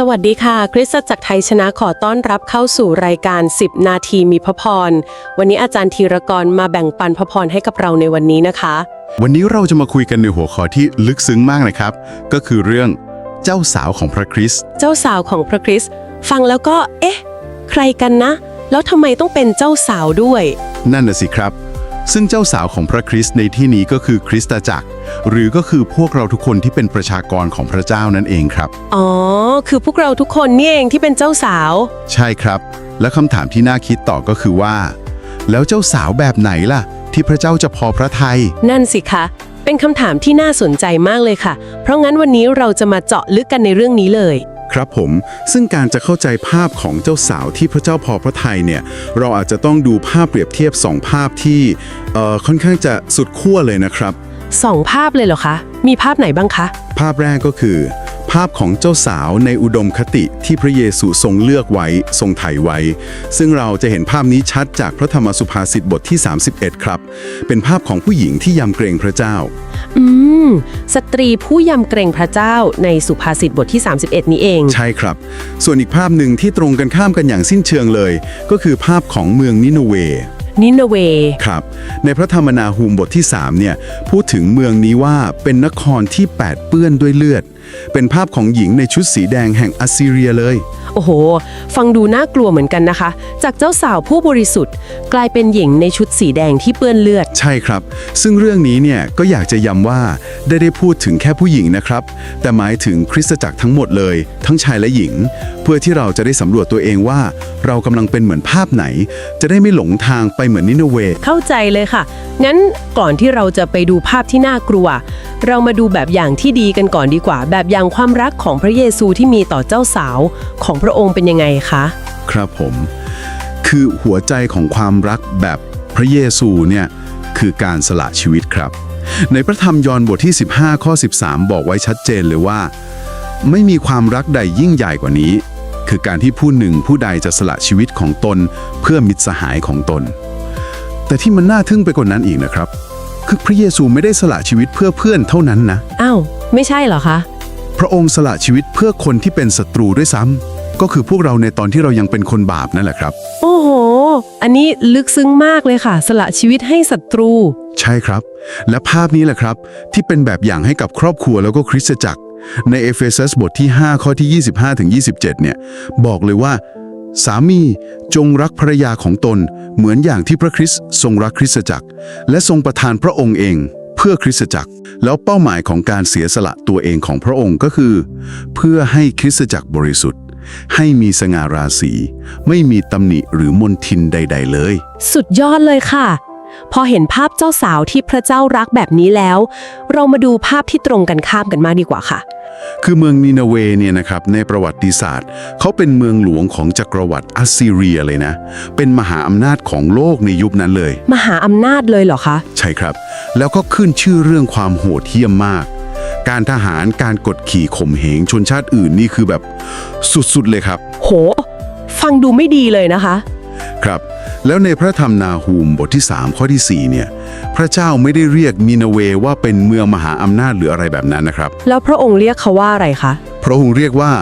สวัสดีค่ะ คริสตจักรไทยชนะขอต้อนรับเข้าสู่รายการ 10 นาทีมีพระพร วันนี้อาจารย์ธีรกรมาแบ่งปันพระพรให้กับเราในวันนี้นะคะ วันนี้เราจะมาคุยกันในหัวข้อที่ลึกซึ้งมากนะครับ ก็คือเรื่องเจ้าสาวของพระคริสต์เจ้าสาวของพระคริสต์ฟังแล้วก็ เอ๊ะ ใครกันนะ แล้วทำไมต้องเป็นเจ้าสาวด้วย นั่นน่ะสิครับ ซึ่งเจ้าสาวของพระคริสต์ในที่นี้ก็คือคริสตจักร หรือก็คือพวกเราทุกคนที่เป็นประชากรของพระเจ้านั่นเองครับ อ๋อ คือพวกเราทุกคนนี่เองที่เป็นเจ้าสาว ใช่ครับ และคำถามที่น่าคิดต่อก็คือว่า แล้วเจ้าสาวแบบไหนล่ะ ที่พระเจ้าจะพอพระทัยนั่นสิคะ เป็นคำถามที่น่าสนใจมากเลยค่ะ เพราะงั้นวันนี้เราจะมาเจาะลึกกันในเรื่องนี้เลย ครับผม ซึ่งการจะเข้าใจภาพของเจ้าสาวที่พระเจ้าพอพระทัยเนี่ย เราอาจจะต้องดูภาพเปรียบเทียบสองภาพที่เอ่อค่อนข้างจะสุดขั้วเลยนะครับสองภาพเลยเหรอคะ มีภาพไหนบ้างคะ ภาพแรกก็คือ ภาพของเจ้าสาวในอุดมคติที่พระเยซูทรงเลือกไว้ทรงไถ่ไว้ ซึ่งเราจะเห็นภาพนี้ชัดจากพระธรรมสุภาษิตบทที่ 31 ครับ เป็นภาพของผู้หญิงที่ยำเกรงพระเจ้า อืม สตรีผู้ยำเกรงพระเจ้าในสุภาษิตบทที่ 31 นี้เอง ใช่ครับ ส่วนอีกภาพหนึ่งที่ตรงกันข้ามกันอย่างสิ้นเชิงเลย ก็คือภาพของเมืองนิโนเวนินเว ครับ ในพระธรรมนาฮูมบทที่ 3 เนี่ย พูดถึงเมืองนี้ว่าเป็นนครที่แปดเปื้อนด้วยเลือด เป็นภาพของหญิงในชุดสีแดงแห่งอัสซีเรียเลย โอ้โห ฟังดูน่ากลัวเหมือนกันนะคะ จากเจ้าสาวผู้บริสุทธิ์ กลายเป็นหญิงในชุดสีแดงที่เปื้อนเลือด ใช่ครับ ซึ่งเรื่องนี้เนี่ยก็อยากจะย้ำว่าได้ได้พูดถึงแค่ผู้หญิงนะครับ แต่หมายถึงคริสตจักรทั้งหมดเลย ทั้งชายและหญิง เพื่อที่เราจะได้สำรวจตัวเองว่า เรากำลังเป็นเหมือนภาพไหน จะได้ไม่หลงทางไปเหมือนนิโนเวเข้าใจเลยค่ะ งั้นก่อนที่เราจะไปดูภาพที่น่ากลัว เรามาดูแบบอย่างที่ดีกันก่อนดีกว่า แบบอย่างความรักของพระเยซูที่มีต่อเจ้าสาวของพระองค์เป็นยังไงคะ ครับผม คือหัวใจของความรักแบบพระเยซูเนี่ยคือการสละชีวิตครับ ในพระธรรมยอห์นบทที่ 15 ข้อ 13 บอกไว้ชัดเจนเลยว่า ไม่มีความรักใดยิ่งใหญ่กว่านี้ คือการที่ผู้หนึ่งผู้ใดจะสละชีวิตของตน เพื่อมิตรสหายของตน แต่ที่มันน่าทึ่งไปกว่านั้นอีกนะครับ คือพระเยซูไม่ได้สละชีวิตเพื่อเพื่อนเท่านั้นนะ อ้าว ไม่ใช่เหรอคะ พระองค์สละชีวิตเพื่อคนที่เป็นศัตรูด้วยซ้ำก็คือพวกเราในตอนที่เรายังเป็นคนบาปนั่นแหละครับ โอ้โห อันนี้ลึกซึ้งมากเลยค่ะ สละชีวิตให้ศัตรู ใช่ครับ และภาพนี้แหละครับ ที่เป็นแบบอย่างให้กับครอบครัวแล้วก็คริสตจักร ในเอเฟซัสบทที่ 5 ข้อที่ 25ถึง27 เนี่ย บอกเลยว่า สามีจงรักภรรยาของตน เหมือนอย่างที่พระคริสต์ทรงรักคริสตจักร และทรงประทานพระองค์เองเพื่อคริสตจักร แล้วเป้าหมายของการเสียสละตัวเองของพระองค์ก็คือ เพื่อให้คริสตจักรบริสุทธิ์ ให้มีสง่าราศี ไม่มีตำหนิหรือมนทินใด ๆ เลย สุดยอดเลยค่ะ พอเห็นภาพเจ้าสาวที่พระเจ้ารักแบบนี้แล้ว เรามาดูภาพที่ตรงกันข้ามกันมากดีกว่าค่ะ คือเมืองนินาเวเนี่ยนะครับในประวัติศาสตร์ เขาเป็นเมืองหลวงของจักรวรรดิอัสซีเรียเลยนะ เป็นมหาอำนาจของโลกในยุคนั้นเลย มหาอำนาจเลยเหรอคะ ใช่ครับ แล้วก็ขึ้นชื่อเรื่องความโหดเหี้ยมมาก การทหารการกดขี่ข่มเหงชนชาติอื่นนี่คือแบบสุดๆเลยครับ โห ฟังดูไม่ดีเลยนะคะ ครับ แล้วในพระธรรมนาฮูมบทที่ 3 ข้อทีสี่ 4 เนี่ย พระเจ้าไม่ได้เรียกนินาเวว่าเป็นเมืองมหาอำนาจหรืออะไรแบบนั้นนะครับ แล้วพระองค์เรียกเขาว่าอะไรคะ พระองค์เรียกว่า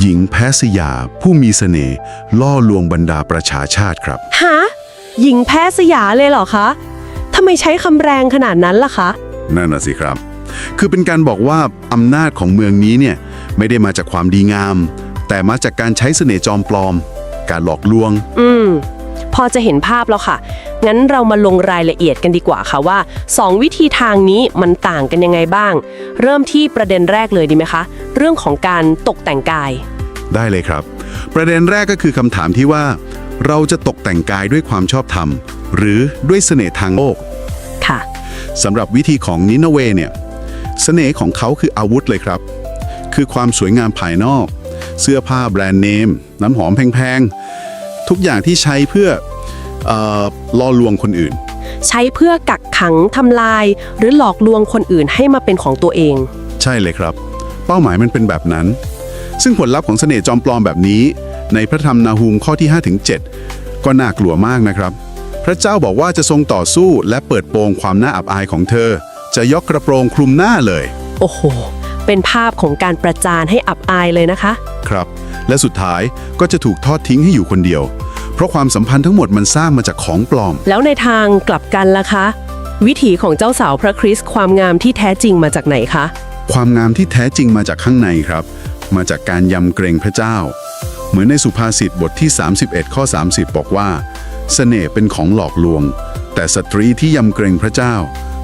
หญิงแพทย์สยา ผู้มีเสน่ห์ล่อลวงบรรดาประชาชาติครับ ฮะ หญิงแพ้สยาเลยเหรอคะทำไมใช้คำแรงขนาดนั้นล่ะคะ นั่นน่ะสิครับ คือเป็นการบอกว่าอำนาจของเมืองนี้เนี่ยไม่ได้มาจากความดีงาม แต่มาจากการใช้เสน่ห์จอมปลอม การหลอกลวง อืม พอจะเห็นภาพแล้วค่ะ งั้นเรามาลงรายละเอียดกันดีกว่าค่ะว่าสองวิธีทางนี้มันต่างกันยังไงบ้าง เริ่มที่ประเด็นแรกเลยดีไหมคะ เรื่องของการตกแต่งกาย ได้เลยครับ ประเด็นแรกก็คือคำถามที่ว่า เราจะตกแต่งกายด้วยความชอบธรรม หรือด้วยเสน่ห์ทางโลกค่ะสำหรับวิธีของนินาเวเนี่ยเสน่ห์ของเขาคืออาวุธเลยครับ คือความสวยงามภายนอก เสื้อผ้าแบรนด์เนม น้ำหอมแพงๆ ทุกอย่างที่ใช้เพื่อเออล่อลวงคนอื่น ใช้เพื่อกักขังทำลาย หรือหลอกลวงคนอื่นให้มาเป็นของตัวเอง ใช่เลยครับ เป้าหมายมันเป็นแบบนั้น ซึ่งผลลัพธ์ของเสน่ห์จอมปลอมแบบนี้ ในพระธรรมนาฮูมข้อที่5ถึง7ก็น่ากลัวมากนะครับ พระเจ้าบอกว่าจะทรงต่อสู้และเปิดโปงความน่าอับอายของเธอ จะยกกระโปรงคลุมหน้าเลย โอ้โห เป็นภาพของการประจานให้อับอายเลยนะคะ ครับ และสุดท้ายก็จะถูกทอดทิ้งให้อยู่คนเดียว เพราะความสัมพันธ์ทั้งหมดมันสร้างมาจากของปลอม แล้วในทางกลับกันล่ะคะ วิถีของเจ้าสาวพระคริสต์ความงามที่แท้จริงมาจากไหนคะ ความงามที่แท้จริงมาจากข้างในครับ มาจากการยำเกรงพระเจ้า เหมือนในสุภาษิตบทที่ 31 ข้อ 30 บอกว่า เสน่ห์เป็นของหลอกลวง แต่สตรีที่ยำเกรงพระเจ้า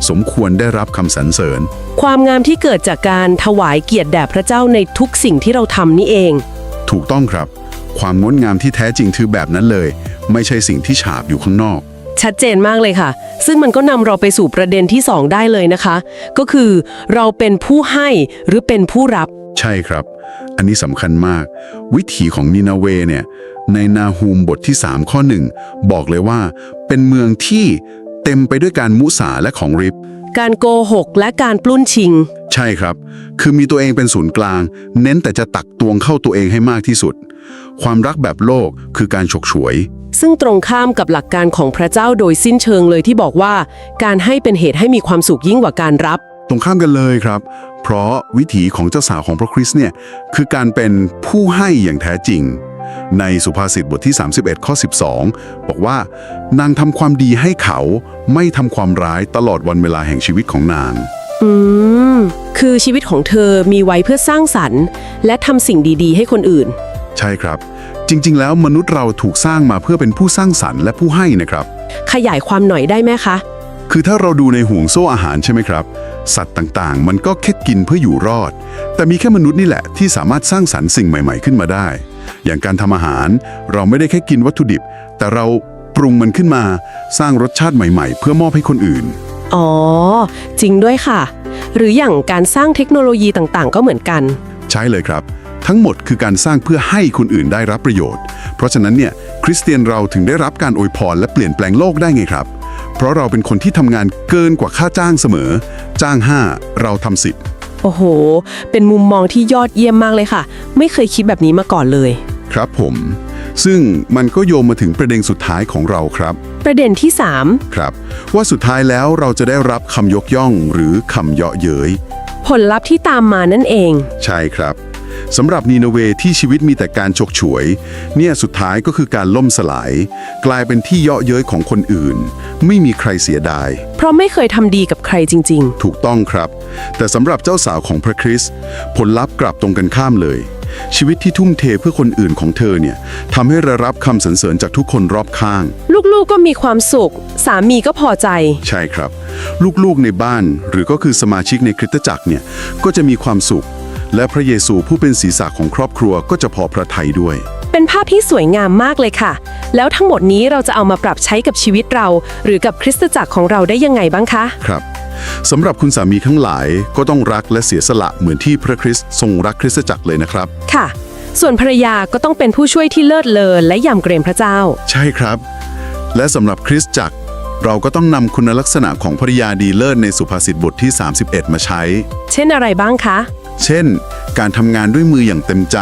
สมควรได้รับคำสรรเสริญ ความงามที่เกิดจากการถวายเกียรติแด่พระเจ้าในทุกสิ่งที่เราทำนี่เอง ถูกต้องครับ ความงดงามที่แท้จริงคือแบบนั้นเลย ไม่ใช่สิ่งที่ฉาบอยู่ข้างนอก ชัดเจนมากเลยค่ะ ซึ่งมันก็นำเราไปสู่ประเด็นที่2ได้เลยนะคะ ก็คือเราเป็นผู้ให้หรือเป็นผู้รับ ใช่ครับ อันนี้สำคัญมาก วิถีของนินาเวเนี่ยในนาฮูมบทที่ 3 ข้อ 1 บอกเลยว่า เป็นเมืองที่ เต็มไปด้วยการมุสาและของริบ การโกหกและการปล้นชิง ใช่ครับ คือมีตัวเองเป็นศูนย์กลาง เน้นแต่จะตักตวงเข้าตัวเองให้มากที่สุด ความรักแบบโลกคือการฉกฉวย ซึ่งตรงข้ามกับหลักการของพระเจ้าโดยสิ้นเชิงเลยที่บอกว่า การให้เป็นเหตุให้มีความสุขยิ่งกว่าการรับ ตรงข้ามกันเลยครับ เพราะวิถีของเจ้าสาวของพระคริสต์เนี่ยคือการเป็นผู้ให้อย่างแท้จริง ในสุภาษิตบทที่ 31 ข้อ 12 บอกว่า นางทำความดีให้เขาไม่ทำความร้ายตลอดวันเวลาแห่งชีวิตของนาง อืม คือชีวิตของเธอมีไว้เพื่อสร้างสรรค์ และทำสิ่งดีๆ ให้คนอื่น ใช่ครับ จริง ๆ แล้วมนุษย์เราถูกสร้างมาเพื่อเป็นผู้สร้างสรรค์และผู้ให้นะครับ ขยายความหน่อยได้ไหมคะ คือถ้าเราดูในห่วงโซ่อาหารใช่ไหมครับ สัตว์ต่างๆ มันก็แค่กินเพื่ออยู่รอด แต่มีแค่มนุษย์นี่แหละที่สามารถสร้างสรรค์สิ่งใหม่ ๆ ขึ้นมาได้ อย่างการทำอาหาร เราไม่ได้แค่กินวัตถุดิบ แต่เราปรุงมันขึ้นมาสร้างรสชาติใหม่ๆ เพื่อมอบให้คนอื่น อ๋อ จริงด้วยค่ะ หรืออย่างการสร้างเทคโนโลยีต่างๆ ก็เหมือนกัน ใช่เลยครับ ทั้งหมดคือการสร้างเพื่อให้คนอื่นได้รับประโยชน์ เพราะฉะนั้นเนี่ยคริสเตียนเราถึงได้รับการอวยพรและเปลี่ยนแปลงโลกได้ไงครับ เพราะเราเป็นคนที่ทำงานเกินกว่าค่าจ้างเสมอ จ้าง 5 เราทำสิบ โอ้โห เป็นมุมมองที่ยอดเยี่ยมมากเลยค่ะ ไม่เคยคิดแบบนี้มาก่อนเลย ครับผม ซึ่งมันก็โยงมาถึงประเด็นสุดท้ายของเราครับ ประเด็นที่ครับ ว่าสุดท้ายแล้วเราจะได้รับคำยกย่องหรือคำเยาะเย้ย3ผลลัพธ์ที่ตามมานั่นเอง ใช่ครับ สำหรับนีนาเวที่ชีวิตมีแต่การฉกฉวย เนี่ยสุดท้ายก็คือการล่มสลาย กลายเป็นที่เยาะเย้ยของคนอื่น ไม่มีใครเสียดาย เพราะไม่เคยทำดีกับใครจริง ถูกต้องครับ แต่สำหรับเจ้าสาวของพระคริสต์ผลลัพธ์กลับตรงกันข้ามเลย ชีวิตที่ทุ่มเทเพื่อคนอื่นของเธอเนี่ยทำให้ได้รับคำสรรเสริญจากทุกคนรอบข้าง ๆ ลูกๆก็มีความสุข สามีก็พอใจ ใช่ครับ ลูกๆในบ้านหรือก็คือสมาชิกในคริสตจักรเนี่ยก็จะมีความสุข และพระเยซูผู้เป็นศีรษะของครอบครัวก็จะพอพระทัยด้วย เป็นภาพที่สวยงามมากเลยค่ะ แล้วทั้งหมดนี้เราจะเอามาปรับใช้กับชีวิตเรา หรือกับคริสตจักรของเราได้ยังไงบ้างคะ ครับสำหรับคุณสามีทั้งหลายก็ต้องรักและเสียสละเหมือนที่พระคริสต์ทรงรักคริสตจักรเลยนะครับ ค่ะ ส่วนภรรยาก็ต้องเป็นผู้ช่วยที่เลิศเลอและยำเกรงพระเจ้า ใช่ครับ และสำหรับคริสตจักร เราก็ต้องนำคุณลักษณะของภริยาดีเลิศในสุภาษิตบทที่ 31 มาใช้ เช่นอะไรบ้างคะ เช่น การทำงานด้วยมืออย่างเต็มใจ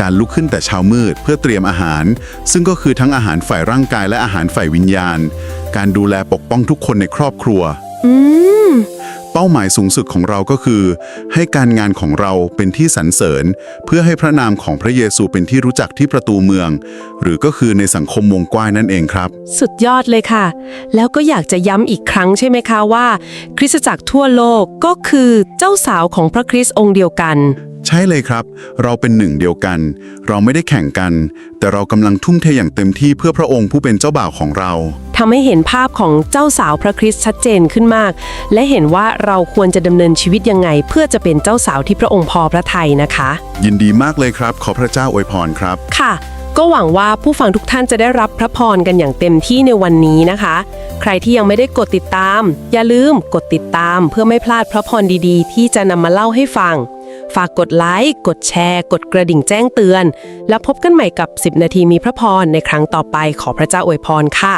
การลุกขึ้นแต่เช้ามืดเพื่อเตรียมอาหาร ซึ่งก็คือทั้งอาหารฝ่ายร่างกายและอาหารฝ่ายวิญญาณ การดูแลปกป้องทุกคนในครอบครัว เป้าหมายสูงสุดของเราก็คือ ให้การงานของเราเป็นที่สรรเสริญ เพื่อให้พระนามของพระเยซูเป็นที่รู้จักที่ประตูเมือง หรือก็คือในสังคมวงกว้างนั่นเองครับ สุดยอดเลยค่ะ แล้วก็อยากจะย้ำอีกครั้งใช่ไหมคะว่า คริสตจักรทั่วโลกก็คือเจ้าสาวของพระคริสต์องค์เดียวกัน ใช่เลยครับ เราเป็นหนึ่งเดียวกัน เราไม่ได้แข่งกัน แต่เรากำลังทุ่มเทอย่างเต็มที่เพื่อพระองค์ผู้เป็นเจ้าบ่าวของเรา ทำให้เห็นภาพของเจ้าสาวพระคริสต์ชัดเจนขึ้นมาก และเห็นว่าเราควรจะดำเนินชีวิตยังไง เพื่อจะเป็นเจ้าสาวที่พระองค์พอพระทัยนะคะ ยินดีมากเลยครับ ขอพระเจ้าอวยพรครับ ค่ะ ก็หวังว่าผู้ฟังทุกท่านจะได้รับพระพรกันอย่างเต็มที่ในวันนี้นะคะ ใครที่ยังไม่ได้กดติดตาม อย่าลืมกดติดตามเพื่อไม่พลาดพระพรดีๆ ที่จะนำมาเล่าให้ฟัง ฝากกดไลค์ กดแชร์ กดกระดิ่งแจ้งเตือน แล้วพบกันใหม่กับ 10 นาทีมีพระพรในครั้งต่อไปขอพระเจ้าอวยพรค่ะ